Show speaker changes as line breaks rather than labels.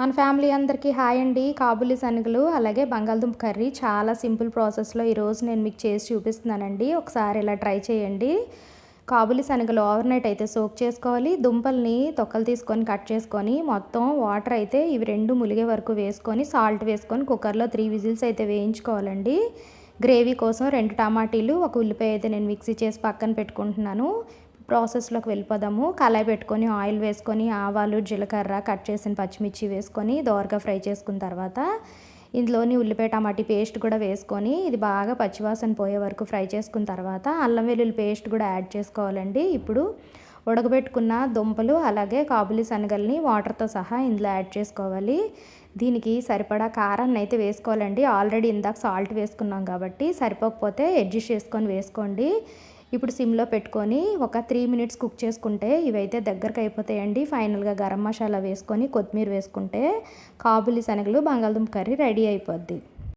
మన ఫ్యామిలీ అందరికీ హాయ్ అండి. కాబులి శనగలు అలాగే బంగాళదుంప కర్రీ చాలా సింపుల్ ప్రాసెస్లో ఈరోజు నేను మీకు చేసి చూపిస్తున్నానండి. ఒకసారి ఇలా ట్రై చేయండి. కాబులి శనగలు ఓవర్ నైట్ అయితే సోక్ చేసుకోవాలి. దుంపల్ని తొక్కలు తీసుకొని కట్ చేసుకొని మొత్తం వాటర్ అయితే ఇవి రెండు ములిగే వరకు వేసుకొని సాల్ట్ వేసుకొని కుక్కర్లో త్రీ విజిల్స్ అయితే వేయించుకోవాలండి. గ్రేవీ కోసం రెండు టమాటీలు ఒక ఉల్లిపాయ అయితే నేను మిక్సీ చేసి పక్కన పెట్టుకుంటున్నాను. ప్రాసెస్లోకి వెళ్ళిపోదాము. కళాయి పెట్టుకొని ఆయిల్ వేసుకొని ఆవాలు జీలకర్ర కట్ చేసిన పచ్చిమిర్చి వేసుకొని దోరగా ఫ్రై చేసుకున్న తర్వాత ఇందులోని ఉల్లిపాయ టమాటీ పేస్ట్ కూడా వేసుకొని ఇది బాగా పచ్చివాసన పోయే వరకు ఫ్రై చేసుకున్న తర్వాత అల్లం వెల్లుల్లి పేస్ట్ కూడా యాడ్ చేసుకోవాలండి. ఇప్పుడు ఉడకబెట్టుకున్న దుంపలు అలాగే కాబులి శనగల్ని వాటర్తో సహా ఇందులో యాడ్ చేసుకోవాలి. దీనికి సరిపడా కారాన్ని అయితే వేసుకోవాలండి. ఆల్రెడీ ఇందాక సాల్ట్ వేసుకున్నాం కాబట్టి సరిపోకపోతే అడ్జస్ట్ చేసుకొని వేసుకోండి. ఇప్పుడు సిమ్లో పెట్టుకొని ఒక త్రీ మినిట్స్ కుక్ చేసుకుంటే ఇవైతే దగ్గరకు అయిపోతాయండి. ఫైనల్గా గరం మసాలా వేసుకొని కొత్తిమీర వేసుకుంటే కాబులి శనగలు బంగాళదుంప కర్రీ రెడీ అయిపోద్ది.